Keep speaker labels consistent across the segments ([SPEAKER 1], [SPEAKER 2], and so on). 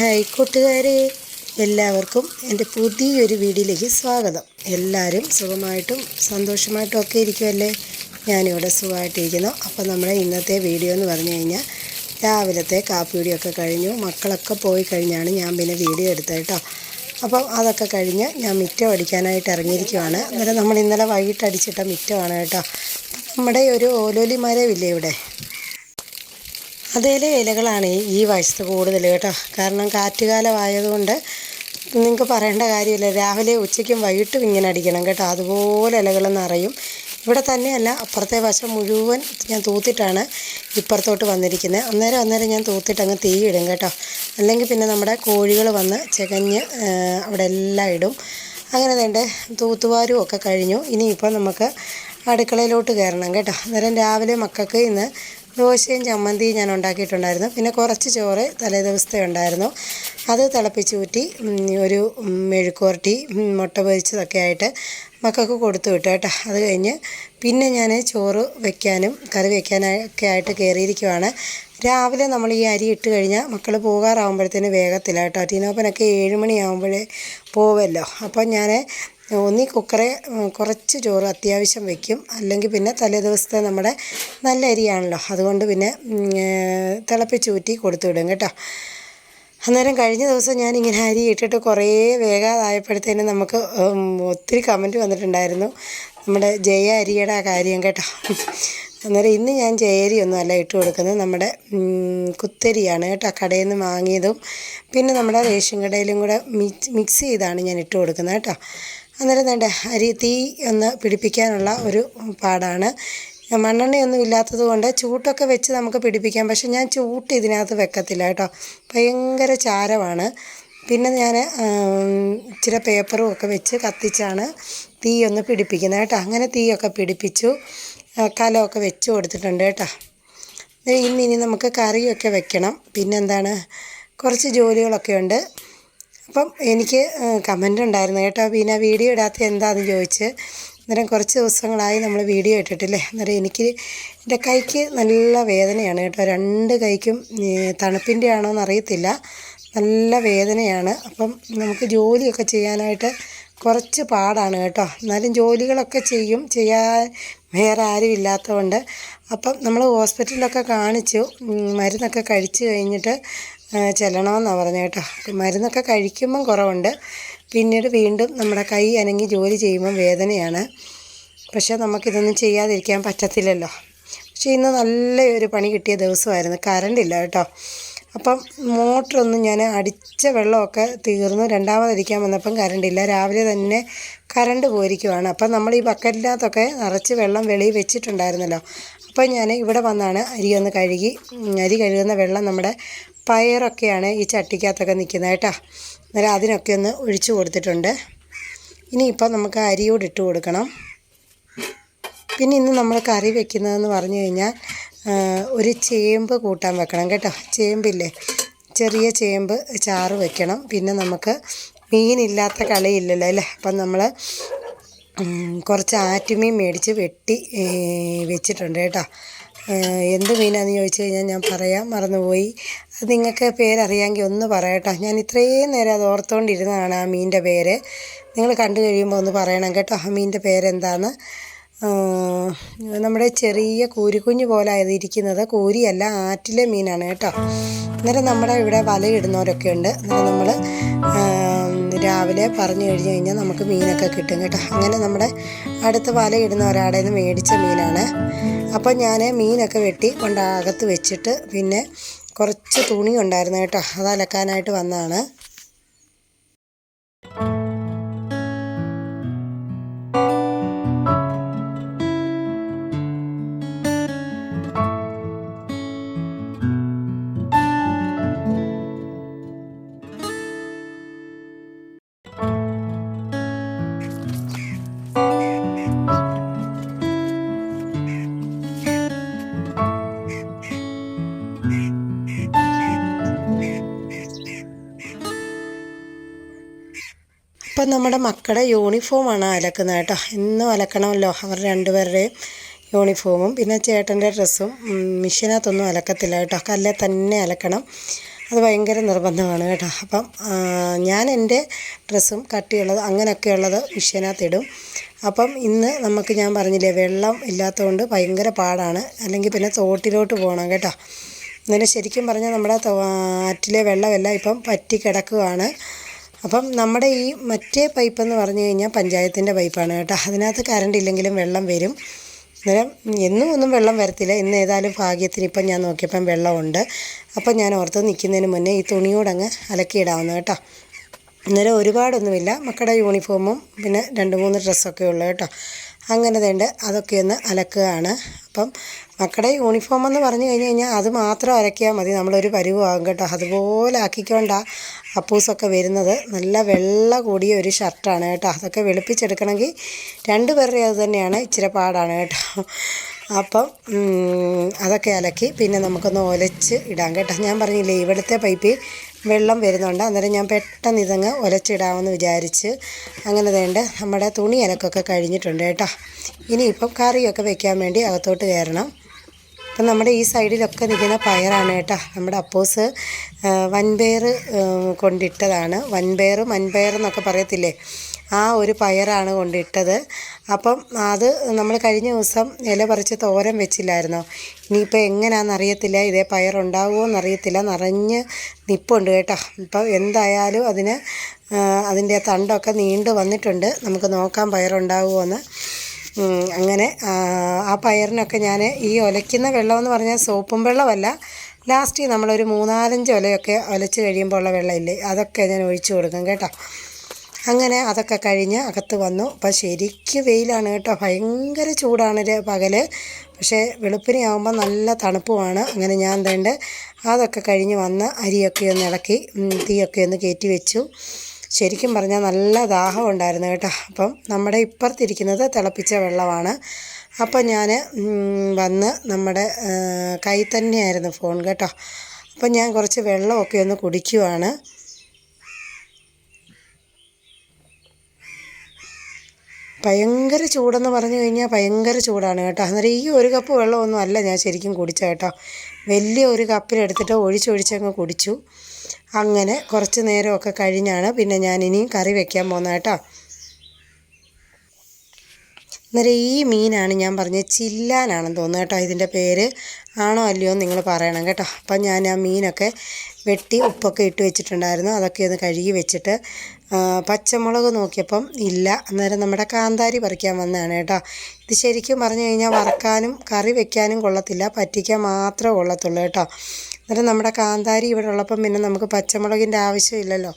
[SPEAKER 1] Hi കൂട്ടുകാരെ എല്ലാവർക്കും എന്റെ പുതിയൊരു വീഡിയോയിലേക്ക് സ്വാഗതം. എല്ലാവരും സുഖമായിട്ടും സന്തോഷമായിട്ടും ഒക്കെ ഇരിക്കുമല്ലേ ഞാനിവിടെ സുഖമായിട്ടിരിക്കുന്നു. അപ്പോൾ നമ്മുടെ ഇന്നത്തെ വീഡിയോ എന്ന് പറഞ്ഞു കഴിഞ്ഞാൽ രാവിലത്തെ കാപ്പിയുടിയൊക്കെ കഴിഞ്ഞു മക്കളൊക്കെ പോയി കഴിഞ്ഞാണ് ഞാൻ പിന്നെ വീഡിയോ എടുത്തത് കേട്ടോ. അപ്പം അതൊക്കെ കഴിഞ്ഞ് ഞാൻ മിറ്റം അടിക്കാനായിട്ട് ഇറങ്ങിയിരിക്കുവാണ്. അന്നേരം നമ്മൾ ഇന്നലെ വൈകിട്ട് അടിച്ചിട്ട മിറ്റമാണ് കേട്ടോ. നമ്മുടെ ഒരു ഓലോലി മരവില്ലേ ഇവിടെ? അതേലെ ഇലകളാണ് ഈ- വയസ്സ് കൂടുതൽ കേട്ടോ. കാരണം കാറ്റുകാലമായതുകൊണ്ട് നിങ്ങൾക്ക് പറയേണ്ട കാര്യമില്ല. രാവിലെ ഉച്ചയ്ക്കും വൈകിട്ടും ഇങ്ങനെ അടിക്കണം കേട്ടോ. അതുപോലെ ഇലകൾ നിറയും. ഇവിടെ തന്നെയല്ല അപ്പുറത്തെ വശം മുഴുവൻ ഞാൻ തൂത്തിട്ടാണ് ഇപ്പുറത്തോട്ട് വന്നിരിക്കുന്നത്. അന്നേരം അന്നേരം ഞാൻ തൂത്തിട്ട് അങ്ങ് തീ ഇടും കേട്ടോ. അല്ലെങ്കിൽ പിന്നെ നമ്മുടെ കോഴികൾ വന്ന് ചകഞ്ഞ് അവിടെ എല്ലാം ഇടും. അങ്ങനെ തന്നെ തൂത്തുവാരും ഒക്കെ കഴിഞ്ഞു. ഇനിയിപ്പോൾ നമുക്ക് അടുക്കളയിലോട്ട് കയറണം കേട്ടോ. അന്നേരം രാവിലെ മക്കൾക്ക് ഇന്ന് ദോശയും ചമ്മന്തിയും ഞാൻ ഉണ്ടാക്കിയിട്ടുണ്ടായിരുന്നു. പിന്നെ കുറച്ച് ചോറ് തലേ ദിവസത്തെ ഉണ്ടായിരുന്നു അത് തിളപ്പിച്ച് ഊറ്റി ഒരു മെഴുക്കുവരട്ടി മുട്ട പൊരിച്ചതൊക്കെ ആയിട്ട് മക്കൾക്ക് കൊടുത്തു വിട്ടു കേട്ടോ. അത് കഴിഞ്ഞ് പിന്നെ ഞാൻ ചോറ് വെക്കാനും കറി വെക്കാനൊക്കെ ആയിട്ട് കയറിയിരിക്കുവാണ്. രാവിലെ നമ്മൾ ഈ അരി ഇട്ട് കഴിഞ്ഞാൽ മക്കൾ പോകാറാകുമ്പോഴത്തേന് വേഗത്തില്ല കേട്ടോ. ടീനോപ്പനൊക്കെ ഏഴ് മണിയാകുമ്പോഴേ പോവല്ലോ. അപ്പം ഞാൻ ഒന്നീ കുക്കറെ കുറച്ച് ചോറ് അത്യാവശ്യം വെക്കും. അല്ലെങ്കിൽ പിന്നെ തലേ ദിവസത്തെ നമ്മുടെ നല്ല അരിയാണല്ലോ. അതുകൊണ്ട് പിന്നെ തിളപ്പിച്ചൂറ്റി കൊടുത്തു വിടും കേട്ടോ. അന്നേരം കഴിഞ്ഞ ദിവസം ഞാൻ ഇങ്ങനെ അരി ഇട്ടിട്ട് കുറേ വേഗാതായപ്പോഴത്തേനും നമുക്ക് ഒത്തിരി കമന്റ് വന്നിട്ടുണ്ടായിരുന്നു. നമ്മുടെ ജയ അരിയുടെ കാര്യം കേട്ടോ. അന്നേരം ഇന്ന് ഞാൻ ജയരി ഒന്നും അല്ല ഇട്ട് കൊടുക്കുന്നത്. നമ്മുടെ കുത്തരിയാണ് കേട്ടോ കടയിൽ നിന്ന് വാങ്ങിയതും. പിന്നെ നമ്മുടെ റേഷൻ കടയിലും കൂടെ മിക്സ് ചെയ്താണ് ഞാൻ ഇട്ട് കൊടുക്കുന്നത് കേട്ടോ. അന്നേരം വേണ്ട അരി തീ ഒന്ന് പിടിപ്പിക്കാനുള്ള ഒരു പാടാണ്. മണ്ണെണ്ണയൊന്നും ഇല്ലാത്തത് കൊണ്ട് ചൂട്ടൊക്കെ വെച്ച് നമുക്ക് പിടിപ്പിക്കാം. പക്ഷെ ഞാൻ ചൂട്ട് ഇതിനകത്ത് വെക്കത്തില്ല കേട്ടോ. ഭയങ്കര ചാരമാണ്. പിന്നെ ഞാൻ ഇച്ചിരി പേപ്പറും ഒക്കെ വെച്ച് കത്തിച്ചാണ് തീ ഒന്ന് പിടിപ്പിക്കുന്നത് കേട്ടോ. അങ്ങനെ തീയൊക്കെ പിടിപ്പിച്ചു കലമൊക്കെ വെച്ച് കൊടുത്തിട്ടുണ്ട് കേട്ടോ. ഇന്ന് ഇനി നമുക്ക് കറിയൊക്കെ വെക്കണം. പിന്നെന്താണ് കുറച്ച് ജോലികളൊക്കെ ഉണ്ട്. അപ്പം എനിക്ക് കമന്റ് ഉണ്ടായിരുന്നു. കേട്ടോ പിന്നെ വീഡിയോ ഇടാത്ത എന്താണെന്ന് ചോദിച്ച് അന്നേരം കുറച്ച് ദിവസങ്ങളായി നമ്മൾ വീഡിയോ ഇട്ടിട്ടില്ലേ? അന്നേരം എനിക്ക് എന്റെ കൈക്ക് നല്ല വേദനയാണ് കേട്ടോ. രണ്ട് കൈക്കും തണുപ്പിന്റെ ആണോ എന്നറിയത്തില്ല. നല്ല വേദനയാണ്. അപ്പം നമുക്ക് ജോലിയൊക്കെ ചെയ്യാനായിട്ട് കുറച്ച് പാടാണ് കേട്ടോ. എന്നാലും ജോലികളൊക്കെ ചെയ്യും. ചെയ്യാൻ വേറെ ആരും ഇല്ലാത്തതുകൊണ്ട്. അപ്പം നമ്മൾ ഹോസ്പിറ്റലിലൊക്കെ കാണിച്ചു മരുന്നൊക്കെ കഴിച്ച് കഴിഞ്ഞിട്ട് ചെല്ലണമെന്നാണ് പറഞ്ഞത് കേട്ടോ. മരുന്നൊക്കെ കഴിക്കുമ്പം കുറവുണ്ട്. പിന്നീട് വീണ്ടും നമ്മുടെ കൈ അനങ്ങി ജോലി ചെയ്യുമ്പം വേദനയാണ്. പക്ഷേ നമുക്കിതൊന്നും ചെയ്യാതിരിക്കാൻ പറ്റത്തില്ലല്ലോ. പക്ഷേ ഇന്ന് നല്ലൊരു പണി കിട്ടിയ ദിവസമായിരുന്നു. കറണ്ട് ഇല്ല കേട്ടോ. അപ്പം മോട്ടറൊന്നും ഞാൻ അടിച്ച വെള്ളമൊക്കെ തീർന്നു. രണ്ടാമതടിക്കാൻ വന്നപ്പം കറണ്ടില്ല രാവിലെ തന്നെ കറണ്ട് പോയിരിക്കുവാണ്. അപ്പം നമ്മൾ ഈ ബക്കറ്റിനകത്തൊക്കെ നിറച്ച് വെള്ളം വെളിയിൽ വെച്ചിട്ടുണ്ടായിരുന്നല്ലോ. അപ്പോൾ ഞാൻ ഇവിടെ വന്നാണ് അരി ഒന്ന് കഴുകി അരി കഴുകുന്ന വെള്ളം നമ്മുടെ പയറൊക്കെയാണ് ഈ ചട്ടിക്കകത്തൊക്കെ നിൽക്കുന്നത് കേട്ടോ. അന്നേരം അതിനൊക്കെ ഒന്ന് ഒഴിച്ചു കൊടുത്തിട്ടുണ്ട്. ഇനിയിപ്പോൾ നമുക്ക് അരിയോട് ഇട്ട് കൊടുക്കണം. പിന്നെ ഇന്ന് നമ്മൾ കറി വെക്കുന്നതെന്ന് പറഞ്ഞു കഴിഞ്ഞാൽ ഒരു ചേമ്പ് കൂട്ടാൻ വെക്കണം കേട്ടോ. ചേമ്പില്ലേ? ചെറിയ ചേമ്പ് ചാറ് വെക്കണം. പിന്നെ നമുക്ക് മീനില്ലാത്ത കളിയില്ലല്ലോ അല്ലേ? അപ്പം നമ്മൾ കുറച്ച് ആറ്റുമീൻ മേടിച്ച് വെട്ടി വെച്ചിട്ടുണ്ട് കേട്ടോ. എന്ത് മീനാണെന്ന് ചോദിച്ചു കഴിഞ്ഞാൽ ഞാൻ പറയാം മറന്നുപോയി. അത് നിങ്ങൾക്ക് പേരറിയാമെങ്കിൽ ഒന്ന് പറയട്ടോ. ഞാൻ ഇത്രയും നേരം അത് ഓർത്തുകൊണ്ടിരുന്നതാണ് ആ മീനിന്റെ പേര്. നിങ്ങൾ കണ്ടു കഴിയുമ്പോൾ ഒന്ന് പറയണം കേട്ടോ ആ മീനിന്റെ പേരെന്താണെന്ന് നമ്മുടെ ചെറിയ കൂരിക്കുഞ്ഞ് പോലെ ഇത് ഇരിക്കുന്നത് കൂരിയല്ല ആറ്റിലെ മീനാണ് കേട്ടോ. അന്നേരം നമ്മുടെ ഇവിടെ വലയിടുന്നവരൊക്കെ ഉണ്ട്. അന്നേരം നമ്മൾ രാവിലെ പറഞ്ഞു കഴിഞ്ഞ് കഴിഞ്ഞാൽ നമുക്ക് മീനൊക്കെ കിട്ടും കേട്ടോ. അങ്ങനെ നമ്മുടെ അടുത്ത് വലയിടുന്ന ഒരാടെ നിന്ന് മേടിച്ച മീനാണ്. അപ്പോൾ ഞാൻ മീനൊക്കെ വെട്ടി കൊണ്ട് അകത്ത് വെച്ചിട്ട് പിന്നെ കുറച്ച് തുണി ഉണ്ടായിരുന്നു കേട്ടോ. അത് അലക്കാനായിട്ട് വന്നതാണ്. നമ്മുടെ മക്കളുടെ യൂണിഫോമാണ് അലക്കുന്നത് കേട്ടോ. എന്നും അലക്കണമല്ലോ. അവർ രണ്ടുപേരുടെയും യൂണിഫോമും പിന്നെ ചേട്ടന്റെ ഡ്രസ്സും മിഷീനകത്തൊന്നും അലക്കത്തില്ല കേട്ടോ. കല്ലെ തന്നെ അലക്കണം. അത് ഭയങ്കര നിർബന്ധമാണ് കേട്ടോ. അപ്പം ഞാൻ എന്റെ ഡ്രസ്സും കട്ടിയുള്ളത് അങ്ങനെയൊക്കെയുള്ളത് ഇടും അപ്പം ഇന്ന് നമുക്ക് ഞാൻ പറഞ്ഞില്ലേ വെള്ളം ഇല്ലാത്തതുകൊണ്ട് ഭയങ്കര പാടാണ്. അല്ലെങ്കിൽ പിന്നെ തോട്ടിലോട്ട് പോകണം കേട്ടോ. എന്നാലും ശരിക്കും പറഞ്ഞാൽ നമ്മുടെ ആറ്റിലെ വെള്ളമെല്ലാം ഇപ്പം പറ്റി കിടക്കുകയാണ് അപ്പം നമ്മുടെ ഈ മറ്റേ പൈപ്പ് എന്ന് പറഞ്ഞു കഴിഞ്ഞാൽ പഞ്ചായത്തിന്റെ പൈപ്പാണ് കേട്ടോ. അതിനകത്ത് കറണ്ട് ഇല്ലെങ്കിലും വെള്ളം വരും. അന്നേരം എന്നും ഒന്നും വെള്ളം വരത്തില്ല. ഇന്ന് ഏതായാലും ഭാഗ്യത്തിന് ഇപ്പം ഞാൻ നോക്കിയപ്പം വെള്ളമുണ്ട്. അപ്പം ഞാൻ ഓർത്ത് നിൽക്കുന്നതിന് മുന്നേ ഈ തുണിയോടങ്ങ് അലക്കിയിടാവുന്ന കേട്ടോ. അന്നേരം ഒരുപാടൊന്നുമില്ല. മക്കളുടെ യൂണിഫോമും പിന്നെ രണ്ട് മൂന്ന് ഡ്രസ്സൊക്കെ ഉള്ളു കേട്ടോ. അങ്ങനെ തേണ്ട അതൊക്കെ ഒന്ന് അലക്കുകയാണ്. അപ്പം മക്കളുടെ യൂണിഫോം എന്ന് പറഞ്ഞു കഴിഞ്ഞ് കഴിഞ്ഞാൽ അത് മാത്രം അരക്കിയാൽ മതി. നമ്മളൊരു പരിവാകും കേട്ടോ. അതുപോലെ ആക്കിക്കൊണ്ട അപ്പൂസൊക്കെ വരുന്നത്. നല്ല വെള്ള കൂടിയ ഒരു ഷർട്ടാണ് കേട്ടോ. അതൊക്കെ വെളുപ്പിച്ചെടുക്കണമെങ്കിൽ രണ്ട് പേരുടെ അത് തന്നെയാണ്. ഇച്ചിരി പാടാണ് കേട്ടോ. അപ്പം അതൊക്കെ അലക്കി പിന്നെ നമുക്കൊന്ന് ഒലച്ച് ഇടാം കേട്ടോ. ഞാൻ പറഞ്ഞില്ലേ ഇവിടുത്തെ പൈപ്പിൽ വെള്ളം വരുന്നുണ്ട്. അന്നേരം ഞാൻ പെട്ടെന്ന് ഇതങ്ങ് ഒലച്ചിടാമെന്ന് വിചാരിച്ച് അങ്ങനെ വേണ്ട നമ്മുടെ തുണി അലക്കൊക്കെ കഴിഞ്ഞിട്ടുണ്ട് കേട്ടോ. ഇനിയിപ്പം കറിയൊക്കെ വെക്കാൻ വേണ്ടി അകത്തോട്ട് കയറണം. അപ്പം നമ്മുടെ ഈ സൈഡിലൊക്കെ നിൽക്കുന്ന പയറാണ് കേട്ടോ നമ്മുടെ അപ്പോസ്. വൻപയർ കൊണ്ടിട്ടതാണ്. വൻപയർ മൺപയർ എന്നൊക്കെ പറയത്തില്ലേ? ആ ഒരു പയറാണ് കൊണ്ടിട്ടത്. അപ്പം അത് നമ്മൾ കഴിഞ്ഞ ദിവസം ഇല പറിച്ച് തോരൻ വെച്ചില്ലായിരുന്നോ? ഇനിയിപ്പോൾ എങ്ങനെയാണെന്ന് അറിയത്തില്ല. ഇതേ പയറുണ്ടാകുമോ എന്നറിയത്തില്ല നിറഞ്ഞ് നിപ്പുണ്ട് കേട്ടോ. ഇപ്പം എന്തായാലും അതിന് അതിന്റെ തണ്ടൊക്കെ നീണ്ടു വന്നിട്ടുണ്ട്. നമുക്ക് നോക്കാം പയറുണ്ടാകുമോ എന്ന്. അങ്ങനെ ആ, പയറിനൊക്കെ ഞാൻ ഈ ഒലയ്ക്കുന്ന വെള്ളമെന്ന് പറഞ്ഞാൽ സോപ്പും വെള്ളമല്ല. ലാസ്റ്റ് നമ്മളൊരു മൂന്നാലഞ്ച് ഒലയൊക്കെ ഒലച്ച് കഴിയുമ്പോൾ ഉള്ള വെള്ളമില്ലേ അതൊക്കെ ഞാൻ ഒഴിച്ചു കൊടുക്കും കേട്ടോ. അങ്ങനെ അതൊക്കെ കഴിഞ്ഞ് അകത്ത് വന്നു. അപ്പം ശരിക്കും വെയിലാണ് കേട്ടോ. ഭയങ്കര ചൂടാണ് പകൽ പക്ഷേ വെളുപ്പിനെ ആകുമ്പോൾ നല്ല തണുപ്പുമാണ്. അങ്ങനെ ഞാൻ തേണ്ട അതൊക്കെ കഴിഞ്ഞ് വന്ന് അരിയൊക്കെ ഒന്ന് ഇളക്കി തീയൊക്കെ ഒന്ന് കയറ്റി വെച്ചു. ശരിക്കും പറഞ്ഞാൽ നല്ല ദാഹം ഉണ്ടായിരുന്നു കേട്ടോ. അപ്പം നമ്മുടെ ഇപ്പുറത്തിരിക്കുന്നത് തിളപ്പിച്ച വെള്ളമാണ്. അപ്പം ഞാൻ വന്ന് നമ്മുടെ കൈ തന്നെയായിരുന്നു ഫോൺ കേട്ടോ. അപ്പം ഞാൻ കുറച്ച് വെള്ളമൊക്കെ ഒന്ന് കുടിക്കുവാണ്. ഭയങ്കര ചൂടെന്ന് പറഞ്ഞു കഴിഞ്ഞാൽ ഭയങ്കര ചൂടാണ് കേട്ടോ. അന്നേരം ഈ ഒരു കപ്പ് വെള്ളമൊന്നും അല്ല ഞാൻ ശരിക്കും കുടിച്ച കേട്ടോ. വലിയ ഒരു കപ്പിലെടുത്തിട്ട് ഒഴിച്ചൊഴിച്ചങ്ങ് കുടിച്ചു. അങ്ങനെ കുറച്ച് നേരമൊക്കെ കഴിഞ്ഞാണ് പിന്നെ ഞാൻ ഇനിയും കറി വെക്കാൻ പോകുന്നത് കേട്ടോ. അന്നേരം ഈ മീനാണ് ഞാൻ പറഞ്ഞത് ചില്ലാനാണെന്ന് തോന്നുന്നു കേട്ടോ. ഇതിന്റെ പേര് ആണോ അല്ലയോ നിങ്ങൾ പറയണം കേട്ടോ. അപ്പം ഞാൻ ആ മീനൊക്കെ വെട്ടി ഉപ്പൊക്കെ ഇട്ട് വെച്ചിട്ടുണ്ടായിരുന്നു. അതൊക്കെ ഒന്ന് കഴുകി വെച്ചിട്ട് പച്ചമുളക് നോക്കിയപ്പം ഇല്ല. അന്നേരം നമ്മുടെ കാന്താരി പറിക്കാൻ വന്നതാണ് കേട്ടോ. ഇത് ശരിക്കും പറഞ്ഞു കഴിഞ്ഞാൽ വറക്കാനും കറി വെക്കാനും കൊള്ളത്തില്ല. പറ്റിക്കാൻ മാത്രമേ കൊള്ളത്തുള്ളൂ കേട്ടോ. അന്നേരം നമ്മുടെ കാന്താരി ഇവിടെ ഉള്ളപ്പം പിന്നെ നമുക്ക് പച്ചമുളകിന്റെ ആവശ്യമില്ലല്ലോ.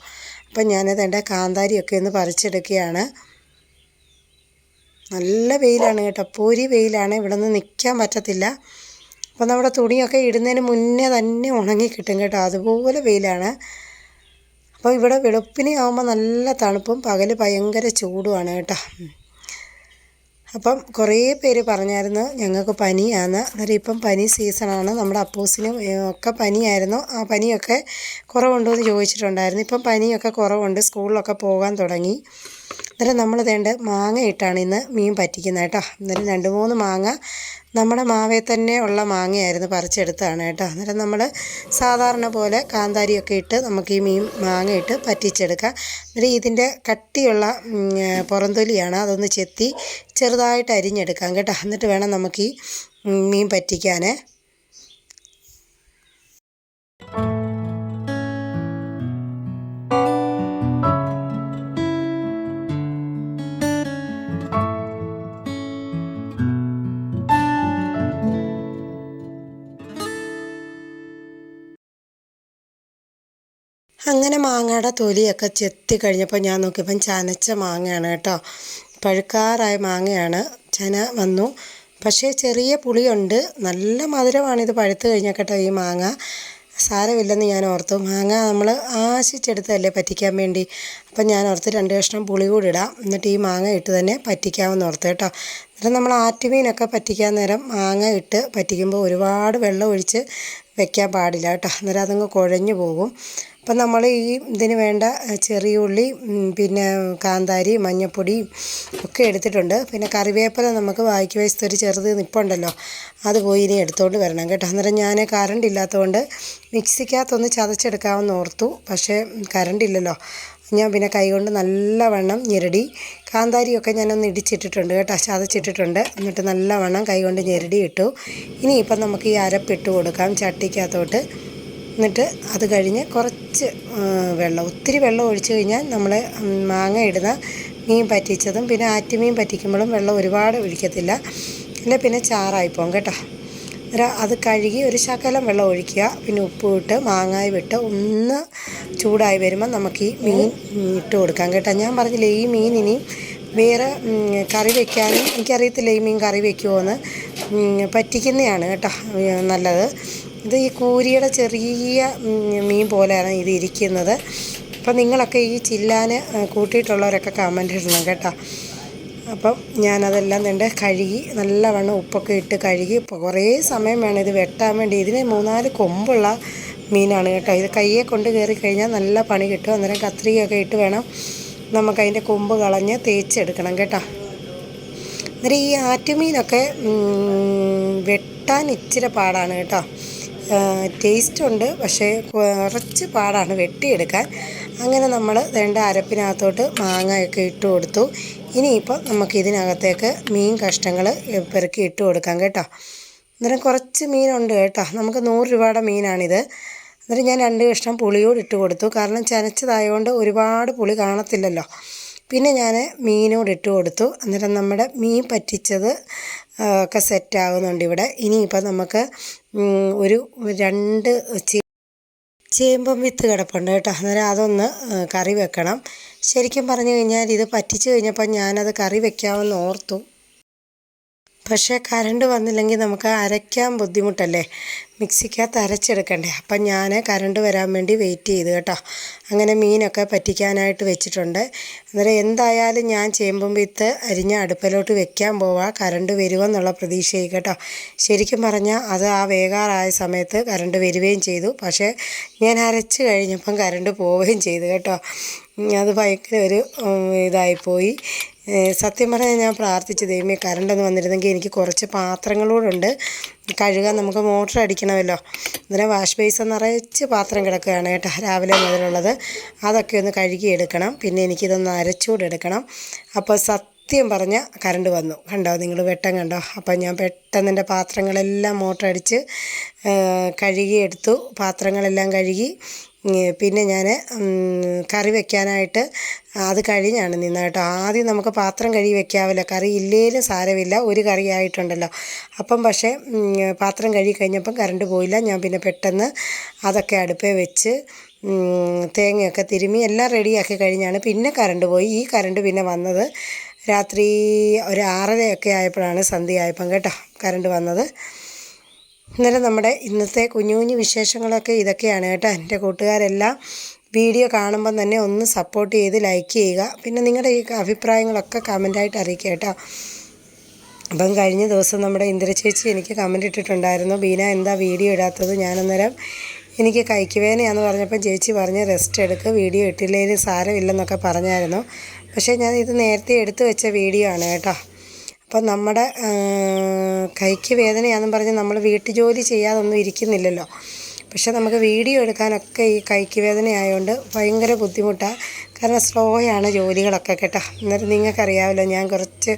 [SPEAKER 1] അപ്പം ഞാനത് എന്റെ കാന്താരിയൊക്കെ ഒന്ന് പറിച്ചെടുക്കുകയാണ്. നല്ല വെയിലാണ് കേട്ടോ. പൂരി വെയിലാണ്. ഇവിടെ നിന്ന് നിൽക്കാൻ പറ്റത്തില്ല. അപ്പോൾ നമ്മുടെ തുണിയൊക്കെ ഇടുന്നതിന് മുന്നേ തന്നെ ഉണങ്ങി കിട്ടും കേട്ടോ. അതുപോലെ വെയിലാണ്. അപ്പോൾ ഇവിടെ വെളുപ്പിനെ ആകുമ്പോൾ നല്ല തണുപ്പും പകൽ ഭയങ്കര ചൂടുമാണ് കേട്ടോ. അപ്പം കുറേ പേര് പറഞ്ഞായിരുന്നു ഞങ്ങൾക്ക് പനിയാണ്. അന്നേരം ഇപ്പം പനി സീസണാണ്. നമ്മുടെ അപ്പൂസിനും ഒക്കെ പനിയായിരുന്നു. ആ പനിയൊക്കെ കുറവുണ്ടോ എന്ന് ചോദിച്ചിട്ടുണ്ടായിരുന്നു. ഇപ്പം പനിയൊക്കെ കുറവുണ്ട്. സ്കൂളിലൊക്കെ പോകാൻ തുടങ്ങി. അന്നേരം നമ്മൾ വേണ്ട മാങ്ങ ഇട്ടാണ് ഇന്ന് മീൻ പറ്റിക്കുന്നത് കേട്ടോ. അന്നേരം രണ്ട് മൂന്ന് മാങ്ങ നമ്മുടെ മാവേ തന്നെ ഉള്ള മാങ്ങയായിരുന്നു പറിച്ചെടുത്താണ് കേട്ടോ. അന്നേരം നമ്മൾ സാധാരണ പോലെ കാന്താരിയൊക്കെ ഇട്ട് നമുക്ക് ഈ മീൻ മാങ്ങ ഇട്ട് പറ്റിച്ചെടുക്കാം. അന്നേരം ഇതിന്റെ കട്ടിയുള്ള പുറന്തൊലിയാണ് അതൊന്ന് ചെത്തി ചെറുതായിട്ട് അരിഞ്ഞെടുക്കാം കേട്ടോ. എന്നിട്ട് വേണം നമുക്ക് ഈ മീൻ പറ്റിക്കാൻ അങ്ങനെ മാങ്ങയുടെ തൊലിയൊക്കെ ചെത്തി കഴിഞ്ഞപ്പോൾ ഞാൻ നോക്കിയപ്പം ചനച്ച മാങ്ങയാണ് കേട്ടോ. പഴുക്കാറായ മാങ്ങയാണ്. ചന വന്നു. പക്ഷേ ചെറിയ പുളിയുണ്ട്. നല്ല മധുരമാണ് ഇത് പഴുത്ത് കഴിഞ്ഞാൽ കേട്ടോ ഈ മാങ്ങ. സാരമില്ലെന്ന് ഞാൻ ഓർത്തു. മാങ്ങ നമ്മൾ ആശിച്ചെടുത്തതല്ലേ പറ്റിക്കാൻ വേണ്ടി. അപ്പം ഞാൻ ഓർത്ത് രണ്ട് കഷ്ണം പുളി കൂടി ഇടാം. എന്നിട്ട് ഈ മാങ്ങ ഇട്ട് തന്നെ പറ്റിക്കാമെന്ന് ഓർത്ത് കേട്ടോ. എന്നിട്ട് നമ്മൾ ആറ്റുമീനൊക്കെ പറ്റിക്കാൻ നേരം മാങ്ങ ഇട്ട് പറ്റിക്കുമ്പോൾ ഒരുപാട് വെള്ളം ഒഴിച്ച് വെക്കാൻ പാടില്ല കേട്ടോ. അന്നേരം അതങ്ങ് കുഴഞ്ഞു പോകും. അപ്പം നമ്മൾ ഈ ഇതിന് വേണ്ട ചെറിയ ഉള്ളി പിന്നെ കാന്താരി മഞ്ഞപ്പൊടി ഒക്കെ എടുത്തിട്ടുണ്ട്. പിന്നെ കറിവേപ്പില നമുക്ക് വായിക്ക് വയസ്സ് ഒരു ചെറുത് നിപ്പുണ്ടല്ലോ അത് പോയി ഇനി എടുത്തുകൊണ്ട് വരണം കേട്ടോ. അന്നേരം ഞാൻ കറണ്ട് ഇല്ലാത്തതുകൊണ്ട് മിക്സിക്കകത്തൊന്ന് ചതച്ചെടുക്കാമെന്ന് ഓർത്തു. പക്ഷേ കറണ്ട് ഇല്ലല്ലോ. ഞാൻ പിന്നെ കൈകൊണ്ട് നല്ലവണ്ണം ഞെരടി. കാന്താരിയൊക്കെ ഞാനൊന്ന് ഇടിച്ചിട്ടിട്ടുണ്ട് കേട്ടോ ചതച്ചിട്ടിട്ടുണ്ട്. എന്നിട്ട് നല്ലവണ്ണം കൈകൊണ്ട് ഞെരടി ഇട്ടു ഇനിയിപ്പം നമുക്ക് ഈ അരപ്പിട്ട് കൊടുക്കാം ചട്ടിക്കകത്തോട്ട്. എന്നിട്ട് അത് കഴിഞ്ഞ് കുറച്ച് വെള്ളം ഒത്തിരി വെള്ളം ഒഴിച്ചു കഴിഞ്ഞാൽ നമ്മൾ മാങ്ങ ഇടുന്ന മീൻ പറ്റിച്ചതും പിന്നെ ആറ്റുമീൻ പറ്റിക്കുമ്പോഴും വെള്ളം ഒരുപാട് ഒഴിക്കത്തില്ല. അല്ലെ പിന്നെ ചാറായി പോകും കേട്ടോ. അത് കഴുകി ഒരു ശകലം വെള്ളം ഒഴിക്കുക. പിന്നെ ഉപ്പ് ഇട്ട് മാങ്ങായി വിട്ട് ഒന്ന് ചൂടായി വരുമ്പോൾ നമുക്ക് ഈ മീൻ ഇട്ട് കൊടുക്കാം കേട്ടോ. ഞാൻ പറഞ്ഞില്ലേ ഈ മീൻ ഇനി വേറെ കറി വെക്കാനും എനിക്കറിയത്തില്ല ഈ മീൻ കറി വെക്കുമോയെന്ന് പറ്റിക്കുന്നതാണ് കേട്ടോ നല്ലത്. ഇത് ഈ കൂരിയുടെ ചെറിയ മീൻ പോലെയാണ് ഇത് ഇരിക്കുന്നത്. അപ്പം നിങ്ങളൊക്കെ ഈ ചില്ലാന് കൂട്ടിയിട്ടുള്ളവരൊക്കെ കമന്റ് ഇടണം കേട്ടോ. അപ്പം ഞാനതെല്ലാം തന്നെ കഴുകി നല്ലവണ്ണം ഉപ്പൊക്കെ ഇട്ട് കഴുകി കുറേ സമയം വേണം ഇത് വെട്ടാൻ വേണ്ടി. ഇതിന് മൂന്നാൽ കൊമ്പുള്ള മീനാണ് കേട്ടോ. ഇത് കയ്യെ കൊണ്ട് കയറി കഴിഞ്ഞാൽ നല്ല പണി കിട്ടും. അന്നേരം കത്രികയൊക്കെ ഇട്ട് വേണം നമുക്ക് അതിന്റെ കൊമ്പ് കളഞ്ഞ് തേച്ചെടുക്കണം കേട്ടോ. അന്നേരം ഈ ആറ്റുമീനൊക്കെ വെട്ടാൻ ഇച്ചിരി പാടാണ് കേട്ടോ. ടേസ്റ്റ് ഉണ്ട് പക്ഷേ കുറച്ച് പാടാണ് വെട്ടിയെടുക്കാൻ. അങ്ങനെ നമ്മൾ വേണ്ട അരപ്പിനകത്തോട്ട് മാങ്ങയൊക്കെ ഇട്ട് കൊടുത്തു. ഇനിയിപ്പോൾ നമുക്ക് ഇതിനകത്തേക്ക് മീൻ കഷ്ണങ്ങൾ പെറുക്കി ഇട്ട് കൊടുക്കാം കേട്ടോ. അന്നേരം കുറച്ച് മീനുണ്ട് കേട്ടോ. നമുക്ക് നൂറ് രൂപയുടെ മീനാണിത്. അന്നേരം ഞാൻ രണ്ട് കഷ്ണം പുളിയോട് ഇട്ട് കൊടുത്തു. കാരണം ചനച്ചതായതുകൊണ്ട് ഒരുപാട് പുളി കാണത്തില്ലല്ലോ. പിന്നെ ഞാൻ മീനോട് ഇട്ട് കൊടുത്തു. അന്നേരം നമ്മുടെ മീൻ പറ്റിച്ചത് ഒക്കെ സെറ്റ് ആകുന്നുണ്ട് ഇവിടെ. ഇനിയിപ്പോൾ നമുക്ക് ഒരു രണ്ട് ചേമ്പം വിത്ത് കിടപ്പുണ്ട് കേട്ടോ. അന്നേരം അതൊന്ന് കറി വെക്കണം. ശരിക്കും പറഞ്ഞു കഴിഞ്ഞാൽ ഇത് പറ്റിച്ച് കഴിഞ്ഞപ്പോൾ ഞാനത് കറി വെക്കാമെന്ന് ഓർത്തു. പക്ഷേ കറണ്ട് വന്നില്ലെങ്കിൽ നമുക്ക് അരയ്ക്കാൻ ബുദ്ധിമുട്ടല്ലേ? മിക്സിക്കകത്ത് അരച്ചെടുക്കണ്ടേ. അപ്പം ഞാൻ കറണ്ട് വരാൻ വേണ്ടി വെയിറ്റ് ചെയ്തു കേട്ടോ. അങ്ങനെ മീനൊക്കെ പറ്റിക്കാനായിട്ട് വെച്ചിട്ടുണ്ട്. അന്നേരം എന്തായാലും ഞാൻ ചേമ്പും വിത്ത് അരിഞ്ഞ അടുപ്പിലോട്ട് വെക്കാൻ പോവാ. കറണ്ട് വരുമെന്നുള്ള പ്രതീക്ഷയായി കേട്ടോ. ശരിക്കും പറഞ്ഞാൽ അത് ആ വേകാറായ സമയത്ത് കറണ്ട് വരികയും ചെയ്തു. പക്ഷേ ഞാൻ അരച്ച് കഴിഞ്ഞപ്പം കറണ്ട് പോവുകയും ചെയ്തു കേട്ടോ. അത് ഭയങ്കര ഒരു ഇതായിപ്പോയി. സത്യം പറഞ്ഞാൽ ഞാൻ പ്രാർത്ഥിച്ചു ദൈവമേ കറണ്ടൊന്ന് വന്നിരുന്നെങ്കിൽ എനിക്ക് കുറച്ച് പാത്രങ്ങളോടുണ്ട് കഴുകാൻ നമുക്ക് മോട്ടർ അടിക്കണമല്ലോ. അന്നേരം വാഷ് ബേസ് നിറച്ച് പാത്രം കിടക്കുകയാണ് കേട്ടോ രാവിലെ മുതലുള്ളത്. അതൊക്കെ ഒന്ന് കഴുകിയെടുക്കണം പിന്നെ എനിക്കിതൊന്ന് അരച്ചുകൂടെ അപ്പോൾ സത്യം പറഞ്ഞാൽ കറണ്ട് വന്നു. കണ്ടോ നിങ്ങൾ വെട്ടം കണ്ടോ? അപ്പം ഞാൻ പെട്ടെന്ന് എന്റെ പാത്രങ്ങളെല്ലാം മോട്ടറടിച്ച് കഴുകിയെടുത്തു പാത്രങ്ങളെല്ലാം കഴുകി. പിന്നെ ഞാൻ കറി വെക്കാനായിട്ട് അത് കഴിഞ്ഞാണ് നിന്ന് കേട്ടോ. ആദ്യം നമുക്ക് പാത്രം കഴുകി വെക്കാമല്ലോ. കറി ഇല്ലേലും സാരമില്ല. ഒരു കറി ആയിട്ടുണ്ടല്ലോ. അപ്പം പക്ഷേ പാത്രം കഴുകി കഴിഞ്ഞപ്പം കറണ്ട് പോയില്ല. ഞാൻ പിന്നെ പെട്ടെന്ന് അതൊക്കെ അടുപ്പേ വെച്ച് തേങ്ങയൊക്കെ തിരുമ്മി എല്ലാം റെഡിയാക്കി കഴിഞ്ഞാണ് പിന്നെ കറണ്ട് പോയി. ഈ കറണ്ട് പിന്നെ വന്നത് രാത്രി ഒരു ആറരയൊക്കെ ആയപ്പോഴാണ് സന്ധ്യ ആയപ്പം കേട്ടോ. കറണ്ട് വന്നത്. ഇന്നലെ നമ്മുടെ ഇന്നത്തെ കുഞ്ഞു കുഞ്ഞു വിശേഷങ്ങളൊക്കെ ഇതൊക്കെയാണ് കേട്ടോ. എന്റെ കൂട്ടുകാരെല്ലാം വീഡിയോ കാണുമ്പം തന്നെ ഒന്ന് സപ്പോർട്ട് ചെയ്ത് ലൈക്ക് ചെയ്യുക. പിന്നെ നിങ്ങളുടെ ഈ അഭിപ്രായങ്ങളൊക്കെ കമന്റായിട്ട് അറിയിക്കുക കേട്ടോ. അപ്പം കഴിഞ്ഞ ദിവസം നമ്മുടെ ഇന്ദിര ചേച്ചി എനിക്ക് കമന്റ് ഇട്ടിട്ടുണ്ടായിരുന്നു. ബീന എന്താ വീഡിയോ ഇടാത്തത്? ഞാനന്നേരം എനിക്ക് കൈക്ക് വേദനയാന്ന് പറഞ്ഞപ്പോൾ ചേച്ചി പറഞ്ഞ് റെസ്റ്റ് എടുക്ക്. വീഡിയോ ഇട്ടില്ലെങ്കിലും സാരമില്ലെന്നൊക്കെ പറഞ്ഞായിരുന്നു. പക്ഷേ ഞാൻ ഇത് നേരത്തെ എടുത്തു വെച്ച വീഡിയോ ആണ് കേട്ടോ. അപ്പം നമ്മുടെ കൈക്ക് വേദനയാണെന്ന് പറഞ്ഞ് നമ്മൾ വീട്ടു ജോലി ചെയ്യാതൊന്നും ഇരിക്കുന്നില്ലല്ലോ. പക്ഷെ നമുക്ക് വീഡിയോ എടുക്കാനൊക്കെ ഈ കൈക്ക് വേദന ആയതുകൊണ്ട് ഭയങ്കര ബുദ്ധിമുട്ടാണ് കാരണം സ്ലോയാണ് ജോലികളൊക്കെ കേട്ടോ. അന്നേരം നിങ്ങൾക്കറിയാമല്ലോ ഞാൻ കുറച്ച്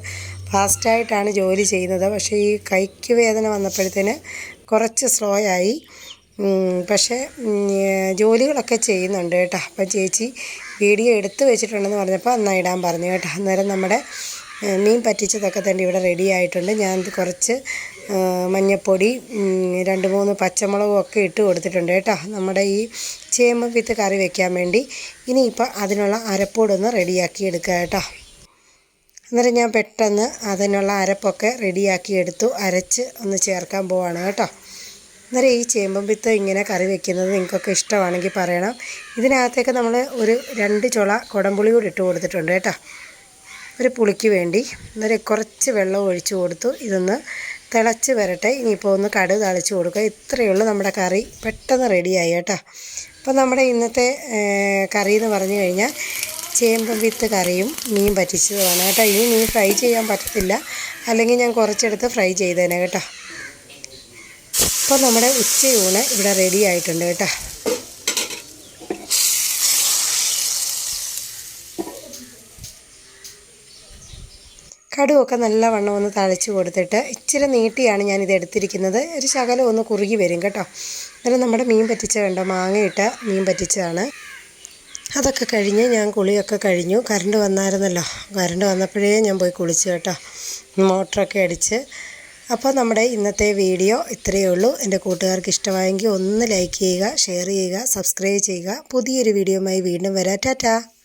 [SPEAKER 1] ഫാസ്റ്റായിട്ടാണ് ജോലി ചെയ്യുന്നത്. പക്ഷേ ഈ കൈക്ക് വേദന വന്നപ്പോഴത്തേന് കുറച്ച് സ്ലോ ആയി പക്ഷേ ജോലികളൊക്കെ ചെയ്യുന്നുണ്ട് കേട്ടോ. അപ്പം ചേച്ചി വീഡിയോ എടുത്ത് വെച്ചിട്ടുണ്ടെന്ന് പറഞ്ഞപ്പോൾ എന്നാൽ ഇടാൻ പറഞ്ഞു കേട്ടോ. അന്നേരം നമ്മുടെ മീൻ പറ്റിച്ചതൊക്കെ തന്നെ ഇവിടെ റെഡി ആയിട്ടുണ്ട്. ഞാൻ കുറച്ച് മഞ്ഞപ്പൊടി രണ്ട് മൂന്ന് പച്ചമുളകും ഒക്കെ ഇട്ട് കൊടുത്തിട്ടുണ്ട് കേട്ടോ. നമ്മുടെ ഈ ചേമ്പ് വിത്ത് കറി വെക്കാൻ വേണ്ടി ഇനിയിപ്പോൾ അതിനുള്ള അരപ്പോടൊന്ന് റെഡിയാക്കി എടുക്കുക കേട്ടോ. അന്നേരം ഞാൻ പെട്ടെന്ന് അതിനുള്ള അരപ്പൊക്കെ റെഡിയാക്കി എടുത്തു. അരച്ച് ഒന്ന് ചേർക്കാൻ പോവാണ് കേട്ടോ. അന്നേരം ഈ ചേമ്പും വിത്ത് ഇങ്ങനെ കറി വെക്കുന്നത് നിങ്ങൾക്കൊക്കെ ഇഷ്ടമാണെങ്കിൽ പറയണം. ഇതിനകത്തേക്ക് നമ്മൾ ഒരു രണ്ട് ചുള കുടംപുളി കൂടി ഇട്ട് കൊടുത്തിട്ടുണ്ട് കേട്ടോ. ഒരു പുളിക്ക് വേണ്ടി ഒരു കുറച്ച് വെള്ളം ഒഴിച്ചു കൊടുത്തു. ഇതൊന്ന് തിളച്ച് വരട്ടെ. ഇനിയിപ്പോൾ ഒന്ന് കടുക് തളിച്ച് കൊടുക്കുക. ഇത്രയേ ഉള്ളൂ നമ്മുടെ കറി. പെട്ടെന്ന് റെഡിയായി കേട്ടോ. അപ്പോൾ നമ്മുടെ ഇന്നത്തെ കറി എന്ന് പറഞ്ഞു കഴിഞ്ഞാൽ ചേമ്പ് വിത്ത് കറിയും മീൻ പറ്റിച്ചതുമാണ് കേട്ടോ. ഇനി മീൻ ഫ്രൈ ചെയ്യാൻ പറ്റത്തില്ല. അല്ലെങ്കിൽ ഞാൻ കുറച്ചെടുത്ത് ഫ്രൈ ചെയ്തേനെ കേട്ടോ. അപ്പോൾ നമ്മുടെ ഉച്ചയൂണ് ഇവിടെ റെഡി ആയിട്ടുണ്ട് കേട്ടോ. കടുവൊക്കെ നല്ലവണ്ണം ഒന്ന് തളിച്ച് കൊടുത്തിട്ട് ഇച്ചിരി നീട്ടിയാണ് ഞാനിത് എടുത്തിരിക്കുന്നത്. ഒരു ശകലം ഒന്ന് കുറുകി വരും കേട്ടോ. അന്നേരം നമ്മുടെ മീൻ പറ്റിച്ച കണ്ടോ? മാങ്ങയിട്ട മീൻ പറ്റിച്ചതാണ്. അതൊക്കെ കഴിഞ്ഞ് ഞാൻ കുളിയൊക്കെ കഴിഞ്ഞു. കറണ്ട് വന്നായിരുന്നല്ലോ. കറണ്ട് വന്നപ്പോഴേ ഞാൻ പോയി കുളിച്ചു കേട്ടോ. മോട്ടറൊക്കെ അടിച്ച്. അപ്പോൾ നമ്മുടെ ഇന്നത്തെ വീഡിയോ ഇത്രയേ ഉള്ളൂ. എന്റെ കൂട്ടുകാർക്ക് ഇഷ്ടമായെങ്കിൽ ഒന്ന് ലൈക്ക് ചെയ്യുക ഷെയർ ചെയ്യുക സബ്സ്ക്രൈബ് ചെയ്യുക. പുതിയൊരു വീഡിയോയുമായി വീണ്ടും വരാം. ടാറ്റാ.